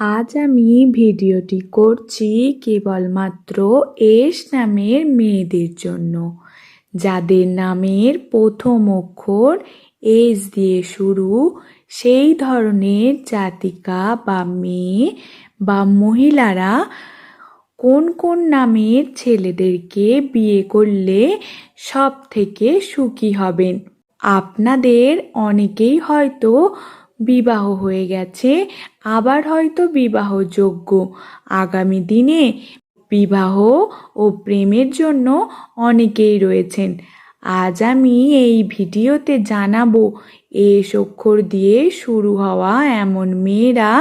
আজ আমি ভিডিওটি করছি কেবলমাত্র এস নামের মেয়েদের জন্য। যাদের নামের প্রথম অক্ষর এস দিয়ে শুরু, সেই ধরনের জাতিকা বা মেয়ে বা মহিলারা কোন কোন নামের ছেলেদেরকে বিয়ে করলে সব থেকে সুখী হবেন? আপনাদের অনেকেই হয়তো বিবাহ হয়ে গেছে, আবার হয়তো বিবাহযোগ্য। আগামী দিনে বিবাহ ও প্রেমের জন্য অনেকেই রয়েছেন। আজ আমি এই ভিডিওতে জানাব এস অক্ষর দিয়ে শুরু হওয়া এমন মেয়েরা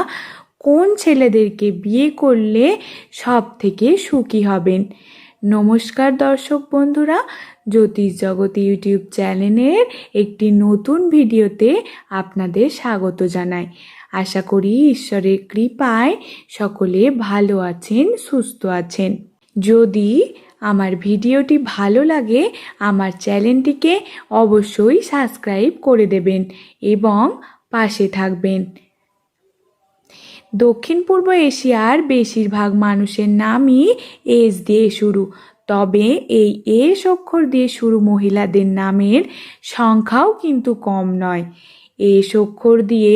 কোন ছেলেদেরকে বিয়ে করলে সব থেকে সুখী হবেন? নমস্কার দর্শক বন্ধুরা, জ্যোতিষ জগৎ ইউটিউব চ্যানেলের একটি নতুন ভিডিওতে আপনাদের স্বাগত জানাই। আশা করি ঈশ্বরের কৃপায় সকলে ভালো আছেন, সুস্থ আছেন। যদি আমার ভিডিওটি ভালো লাগে, আমার চ্যানেলটিকে অবশ্যই সাবস্ক্রাইব করে দেবেন এবং পাশে থাকবেন। দক্ষিণ পূর্ব এশিয়ার বেশিরভাগ মানুষের নামই এস দিয়ে শুরু। তবে এই এস অক্ষর দিয়ে শুরু মহিলাদের নামের সংখ্যাও কিন্তু কম নয়। এস অক্ষর দিয়ে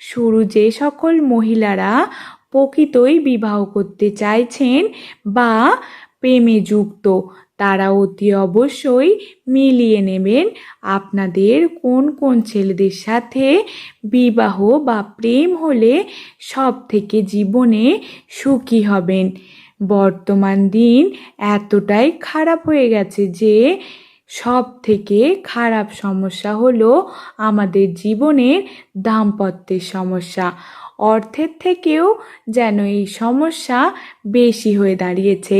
শুরু যে সকল মহিলারা প্রকৃতই বিবাহ করতে চাইছেন বা প্রেমে যুক্ত তারা অতি অবশ্যই মিলিয়ে নেবেন আপনাদের কোন কোন ছেলেদের সাথে বিবাহ বা প্রেম হলে সব থেকে জীবনে সুখী হবেন। বর্তমান দিন এতটাই খারাপ হয়ে গেছে যে সব থেকে খারাপ সমস্যা হলো আমাদের জীবনের দাম্পত্যের সমস্যা। অর্থের থেকেও যেন এই সমস্যা বেশি হয়ে দাঁড়িয়েছে।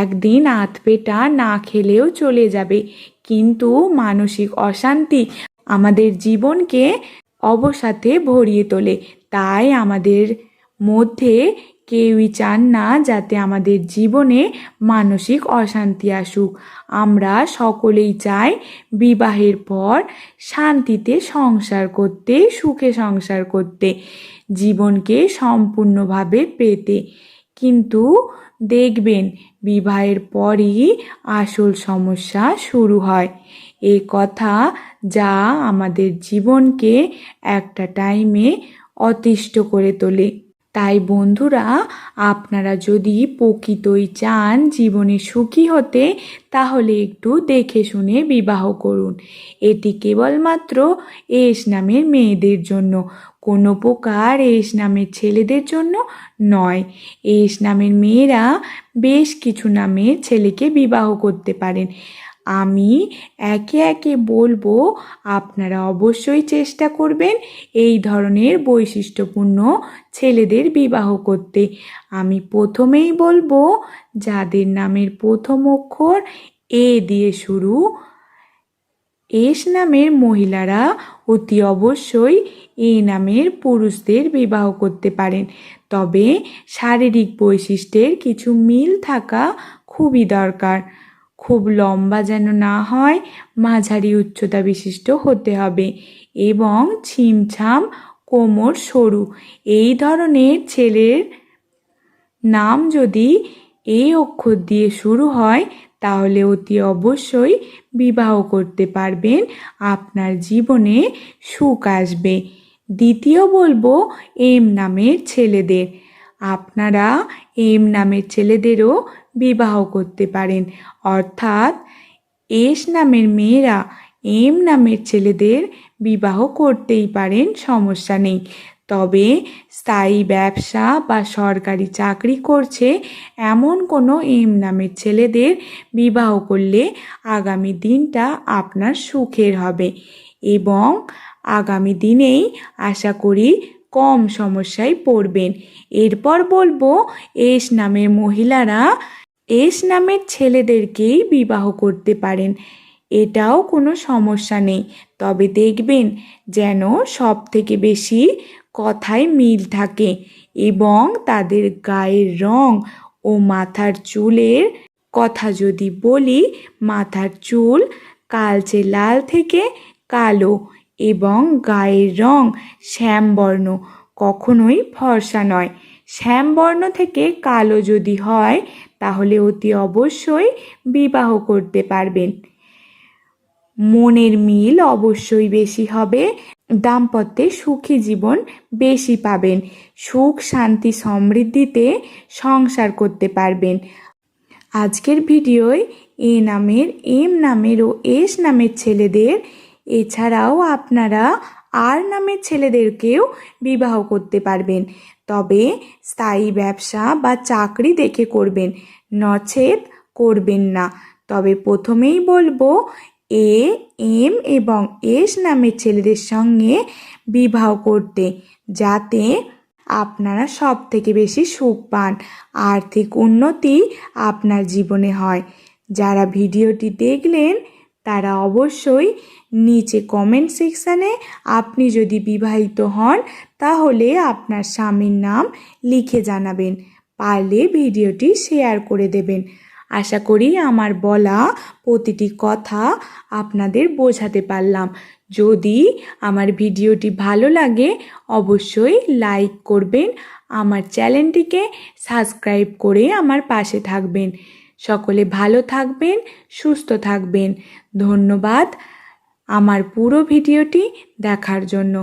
একদিন আতপেটা না খেলেও চলে যাবে। কিন্তু মানসিক অশান্তি আমাদের জীবনকে অবসাথে ভরিয়ে তোলে। তাই আমাদের মধ্যে কেউই চান না যাতে আমাদের জীবনে মানসিক অশান্তি আসুক। আমরা সকলেই চাই বিবাহের পর শান্তিতে সংসার করতে, সুখে সংসার করতে, জীবনকে সম্পূর্ণভাবে পেতে। কিন্তু দেখবেন বিবাহের পরই আসল সমস্যা শুরু হয়। এ কথা যা আমাদের জীবনকে একটা টাইমে অতিষ্ঠ করে তোলে। তাই বন্ধুরা, আপনারা যদি প্রকৃতই চান জীবনে সুখী হতে, তাহলে একটু দেখে শুনে বিবাহ করুন। এটি কেবলমাত্র এস নামের মেয়েদের জন্য, কোনো প্রকার এস নামের ছেলেদের জন্য নয়। এস নামের মেয়েরা বেশ কিছু নামের ছেলেকে বিবাহ করতে পারেন। আমি একে একে বলব, আপনারা অবশ্যই চেষ্টা করবেন এই ধরনের বৈশিষ্ট্যপূর্ণ ছেলেদের বিবাহ করতে। আমি প্রথমেই বলব, যাদের নামের প্রথম অক্ষর এ দিয়ে শুরু, এস নামের মহিলারা অতি অবশ্যই এ নামের পুরুষদের বিবাহ করতে পারেন। তবে শারীরিক বৈশিষ্ট্যের কিছু মিল থাকা খুবই দরকার। খুব লম্বা যেন না হয়, মাঝারি উচ্চতা বিশিষ্ট হতে হবে এবং ছিমছাম কোমর সরু। এই ধরনের ছেলের নাম যদি এই অক্ষর দিয়ে শুরু হয়, তাহলে অতি অবশ্যই বিবাহ করতে পারবেন। আপনার জীবনে সুখ আসবে। দ্বিতীয় বলব, এম নামের ছেলেদের। আপনারা এম নামের ছেলেদেরও বিবাহ করতে পারেন। অর্থাৎ এস নামের মেয়েরা এম নামের ছেলেদের বিবাহ করতেই পারেন, সমস্যা নেই। তবে স্থায়ী ব্যবসা বা সরকারি চাকরি করছে এমন কোনো এম নামের ছেলেদের বিবাহ করলে আগামী দিনটা আপনার সুখের হবে এবং আগামী দিনেই আশা করি কম সমস্যায় পড়বেন। এরপর বলব, এস নামের মহিলারা এস নামের ছেলেদেরকেই বিবাহ করতে পারেন। এটাও কোনো সমস্যা নেই। তবে দেখবেন যেন সব থেকে বেশি কথায় মিল থাকে এবং তাদের গায়ের রং ও মাথার চুলের কথা যদি বলি, মাথার চুল কালচে লাল থেকে কালো এবং গায়ের রং শ্যামবর্ণ, কখনোই ফর্সা নয়। শ্যামবর্ণ থেকে কালো যদি হয়, তাহলে অতি অবশ্যই বিবাহ করতে পারবেন। মনের মিল অবশ্যই বেশি হবে, দাম্পত্যে সুখী জীবন বেশি পাবেন, সুখ, শান্তি, সমৃদ্ধিতে সংসার করতে পারবেন। আজকের ভিডিওয় এ নামের, এম নামের ও এস নামের ছেলেদের, এছাড়াও আপনারা আর নামের ছেলেদেরকেও বিবাহ করতে পারবেন। তবে স্থায়ী ব্যবসা বা চাকরি দেখে করবেন, নচেত করবেন না। তবে প্রথমেই বলব, এ, এম এবং এস নামের ছেলেদের সঙ্গে বিবাহ করতে, যাতে আপনারা সব থেকে বেশি সুখ পান, আর্থিক উন্নতি আপনার জীবনে হয়। যারা ভিডিওটি দেখলেন তারা অবশ্যই নিচে কমেন্ট সেকশানে আপনি যদি বিবাহিত হন, তাহলে আপনার স্বামীর নাম লিখে জানাবেন। পারলে ভিডিওটি শেয়ার করে দেবেন। আশা করি আমার বলা প্রতিটি কথা আপনাদের বোঝাতে পারলাম। যদি আমার ভিডিওটি ভালো লাগে, অবশ্যই লাইক করবেন। আমার চ্যানেলটিকে সাবস্ক্রাইব করে আমার পাশে থাকবেন। সকলে ভালো থাকবেন সুস্থ থাকবেন। ধন্যবাদ। আমার পুরো ভিডিওটি দেখার জন্য।